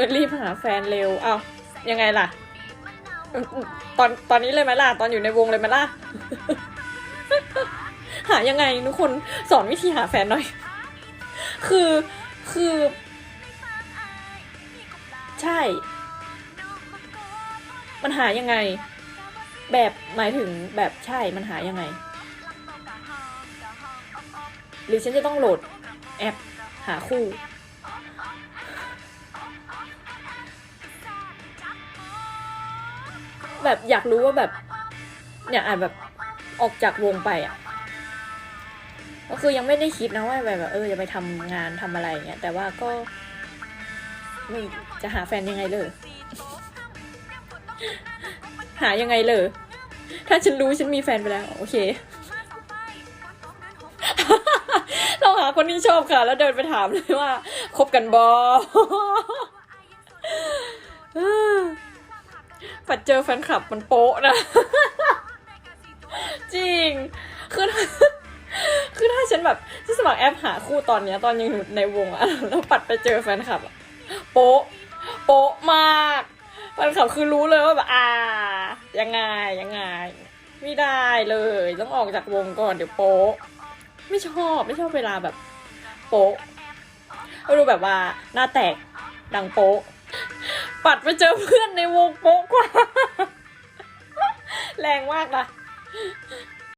อรีบหาแฟนเร็ว เอายังไงล่ะ ตอนตอนนี้เลยไหมล่ะ ตอนอยู่ในวงเลยไหมล่ะ หายังไงทุกคนสอนวิธีหาแฟนหน่อย คือคือ ใช่ มันหายังไง แบบหมายถึงแบบใช่มันหายังไง หรือฉันจะต้องโหลดแอปหาคู่ แบบอยากรู้ว่าแบบเนี่ยอาจแบบออกจากวงไปอะ ก็คือยังไม่ได้คิดนะว่าแบบเออจะไปทำงานทำอะไรเงี้ยแต่ว่าก็ไม่จะหาแฟนยังไงเลย หายังไงเลย ถ้าฉันรู้ฉันมีแฟนไปแล้ว โอเค เราหาคนที่ชอบค่ะ แล้วเดินไปถามเลยว่าคบกันบอ ปัดเจอแฟนคลับมันโป๊ะนะ จริง คือคือถ้าฉันแบบที่สมัครแอปหาคู่ตอนเนี้ยตอนยังอยู่ในวงอะแล้วปัดไปเจอแฟนคลับอะโป๊ะโป๊ะมากแฟนคลับคือรู้เลยว่าแบบอ่ายังไงยังไง ไม่ได้เลย ต้องออกจากวงก่อนเดี๋ยวโป๊ะไม่ชอบไม่ชอบเวลาแบบ โป๊ะก็ดูแบบว่าหน้าแตกดังโป๊ะ ปัดไปเจอเพื่อนในวงโป๊ะกว่า แรงมากนะ